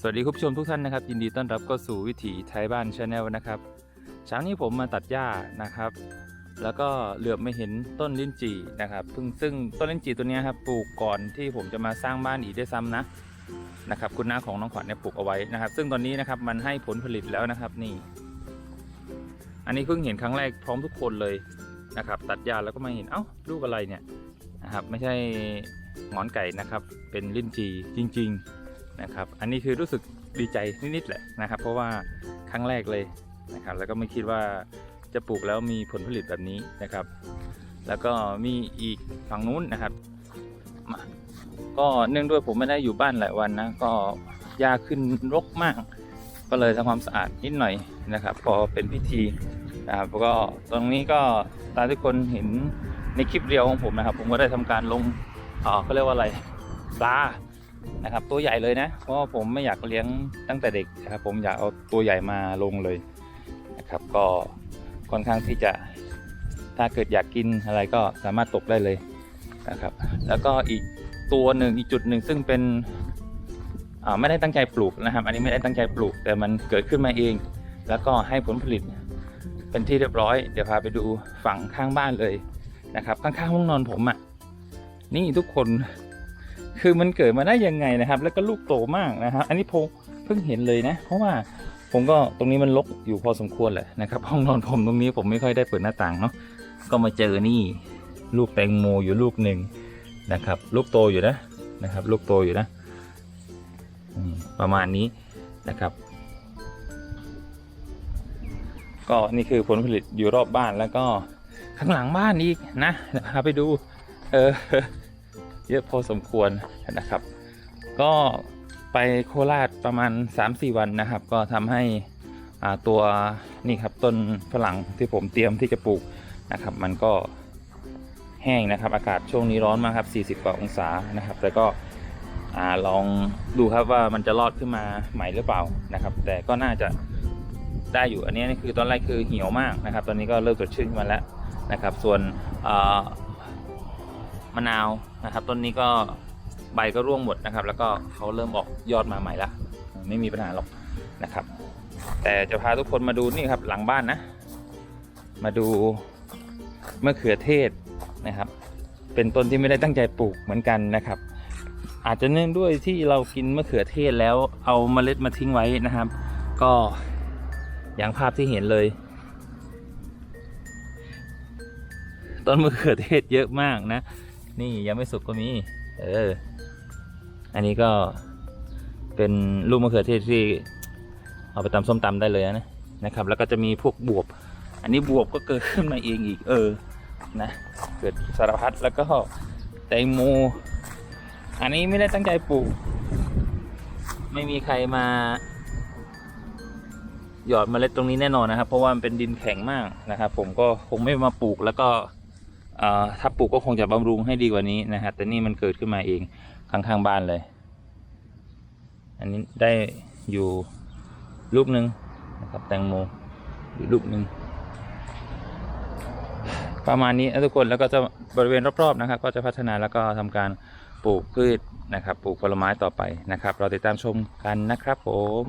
สวัสดีคุณผู้ชมทุกท่านนะครับ ยินดีต้อนรับเข้าสู่วิถีไทยบ้านชาแนลนะครับเช้านี้ผมมาตัดหญ้านะครับ แล้วก็เหลือบไม่เห็นต้นลิ้นจี่นะครับซึ่งซึ่งต้นลิ้นจี่ตัวนี้ครับปลูกก่อนที่ผมจะมาสร้างบ้านอีกได้วยซ้ำนะนะครับคุณน้าของน้องขวัญเนี่ยปลูกเอาไว้นะครับ ซึ่งตอนนี้นะครับมันให้ผลผลิตแล้วนะครับนี่ อันนี้เพิ่งเห็นครั้งแรกพร้อมทุกคนเลยนะครับ ตัดหญ้าแล้วก็มาเห็นเอ้าลูกอะไรเนี่ยนะครับ ไม่ใช่หงอนไก่นะครับ เป็นลิ้นจี่จริง ๆ นะครับ อันนี้คือรู้สึกดีใจนิดๆแหละนะครับ เพราะว่าครั้งแรกเลยนะครับ แล้วก็ไม่คิดว่าจะปลูกแล้วมีผลผลิตแบบนี้นะครับ แล้วก็มีอีกฝั่งนู้นนะครับมาก็เนื่องด้วยผมไม่ได้อยู่บ้านหลายวันนะ ก็หญ้าขึ้นรกมาก ก็เลยทำความสะอาดนิดหน่อยนะครับ พอเป็นพิธีนะครับแล้วก็ตรงนี้ก็ตามที่คนเห็นในคลิปเรียวของผมนะครับ ผมก็ได้ทำการลงอ่อเขาเรียกว่าอะไรปลา นะครับ ตัวใหญ่เลยนะ เพราะผมไม่อยากเลี้ยงตั้งแต่เด็กนะครับ ผมอยากเอาตัวใหญ่มาลงเลยนะครับ ก็ค่อนข้างที่จะถ้าเกิดอยากกินอะไรก็สามารถตกได้เลยนะครับ แล้วก็อีกตัวหนึ่งอีกจุดหนึ่งซึ่งเป็นไม่ได้ตั้งใจปลูกนะครับ อันนี้ไม่ได้ตั้งใจปลูก แต่มันเกิดขึ้นมาเอง แล้วก็ให้ผลผลิตเป็นที่เรียบร้อย เดี๋ยวพาไปดูฝั่งข้างบ้านเลยนะครับ ข้างๆห้องนอนผมอะ่ะนี่ทุกคน คือมันเกิดมาได้ยังไงนะครับ แล้วก็ลูกโตมากนะครับ อันนี้ผมเพิ่งเห็นเลยนะ เพราะว่าผมก็ตรงนี้มันรกอยู่พอสมควรแหละนะครับ ห้องนอนผมตรงนี้ผมไม่ค่อยได้เปิดหน้าต่างเนาะก็มาเจอนี่ลูกแตงโมอยู่ลูกหนึ่งนะครับ ลูกโตอยู่นะนะครับ ลูกโตอยู่นะประมาณนี้นะครับ ก็นี่คือผลผลิตอยู่รอบบ้านแล้วก็ข้างหลังบ้านอีกนะพาไปดู เออ เยอะพอสมควรนะครับ ก็ไปโคราชประมาณ 3-4 วันนะครับ ก็ทำให้ตัวนี่ครับต้นฝรั่งที่ผมเตรียมที่จะปลูกนะครับ มันก็แห้งนะครับ อากาศช่วงนี้ร้อนมากครับ 40 กว่าองศานะครับแล้วก็ลองดูครับว่ามันจะรอดขึ้นมาใหม่หรือเปล่านะครับ แต่ก็น่าจะได้อยู่อันนี้นี่คือตอนแรกคือเหี่ยวมากนะครับ ตอนนี้ก็เริ่มสดชื่นขึ้นมาแล้วนะครับ ส่วนอ มะนาวนะครับ ต้นนี้ก็ใบก็ร่วงหมดนะครับ แล้วก็เขาเริ่มออกยอดมาใหม่ละไม่มีปัญหาหรอกนะครับ แต่จะพาทุกคนมาดูนี่ครับหลังบ้านนะ มาดูมะเขือเทศนะครับ เป็นต้นที่ไม่ได้ตั้งใจปลูกเหมือนกันนะครับ อาจจะเนื่องด้วยที่เรากินมะเขือเทศแล้วเอาเมล็ดมาทิ้งไว้นะครับ ก็อย่างภาพที่เห็นเลยต้นมะเขือเทศเยอะมากนะ นี่ยังไม่สุกก็มี เออ อันนี้ก็เป็นลูกมะเขือเทศที่เอาไปตำส้มตำได้เลยนะนะครับ แล้วก็จะมีพวกบวบ อันนี้บวบก็เกิดขึ้นมาเองอีก เออ นะ เกิดสารพัดแล้วก็แตงโม อันนี้ไม่ได้ตั้งใจปลูก ไม่มีใครมา หยอดเมล็ดตรงนี้แน่นอนนะครับ เพราะว่ามันเป็นดินแข็งมากนะครับ ผมก็คงไม่มาปลูกแล้วก็ ถ้าปลูกก็คงจะบำรุงให้ดีกว่านี้นะครับแต่นี่มันเกิดขึ้นมาเองข้างๆบ้านเลย อันนี้ได้อยู่ลูกหนึ่งนะครับแตงโมอยู่ลูกหนึ่งประมาณนี้นะทุกคนแล้วก็จะบริเวณรอบๆนะครับ ก็จะพัฒนาแล้วก็ทำการปลูกพืชนะครับ ปลูกผลไม้ต่อไปนะครับ เราติดตามชมกันนะครับผม